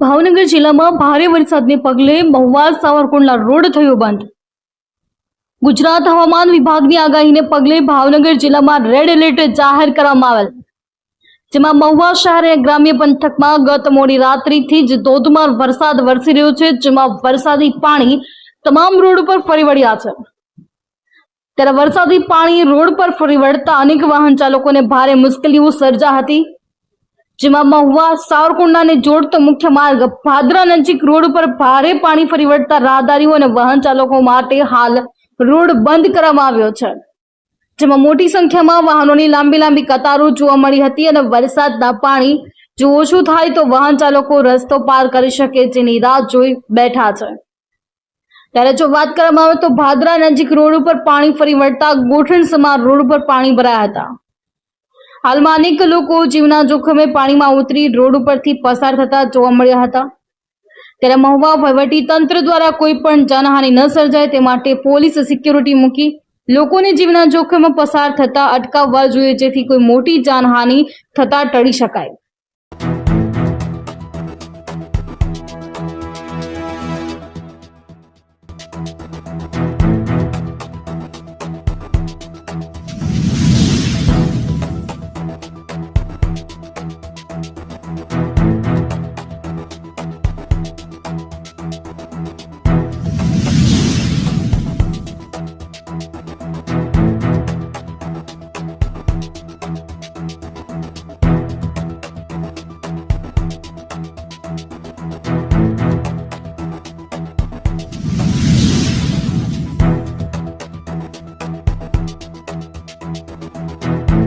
ભાવનગર જિલ્લામાં ભારે વરસાદને પગલે મહુવા સાવરકુંડલા રોડ થયો બંધ. ગુજરાત હવામાન વિભાગની આગાહીને પગલે ભાવનગર જિલ્લામાં રેડ એલર્ટ જાહેર કરવામાં આવેલ. જેમાં મહુવા શહેર ગ્રામ્ય પંથકમાં ગત મોડી રાત્રિથી જ ધોધમાર વરસાદ વરસી રહ્યો છે, જેમાં વરસાદી પાણી તમામ રોડ પર ફરી વળ્યા છે. ત્યારે વરસાદી પાણી રોડ પર ફરી વળતા અનેક વાહન ચાલકોને ભારે મુશ્કેલીઓ સર્જા હતી. જેમાં મહુવા, સાવરકુંડલાને જોડતો મુખ્ય માર્ગ ભાદરા નજીક રોડ પર ભારે પાણી ફરી વળતા રાહદારીઓ અને વાહન ચાલકો માટે હાલ રોડ બંધ કરવામાં આવ્યો છે. જેમાં મોટી સંખ્યામાં વાહનોની લાંબી લાંબી કતારો જોવા મળી હતી અને વરસાદના પાણી જો ઓછું થાય તો વાહન ચાલકો રસ્તો પાર કરી શકે જેની રાહ જોઈ બેઠા છે. ત્યારે જો વાત કરવામાં આવે તો ભાદરા નજીક રોડ ઉપર પાણી ફરી વળતા ગોઠણ સમાર રોડ ઉપર પાણી ભરાયા હતા. હાલમાં અનેક લોકો જીવના જોખમે પાણીમાં ઉતરી રોડ ઉપરથી પસાર થતા જોવા મળ્યા હતા ત્યારે મહુવા વહીવટી તંત્ર દ્વારા કોઈ પણ જાનહાની ન સર્જાય તે માટે પોલીસ સિક્યોરિટી મૂકી લોકોને જીવના જોખમે પસાર થતા અટકાવવા જોઈએ જેથી કોઈ મોટી જાનહાની થતા ટળી શકાય you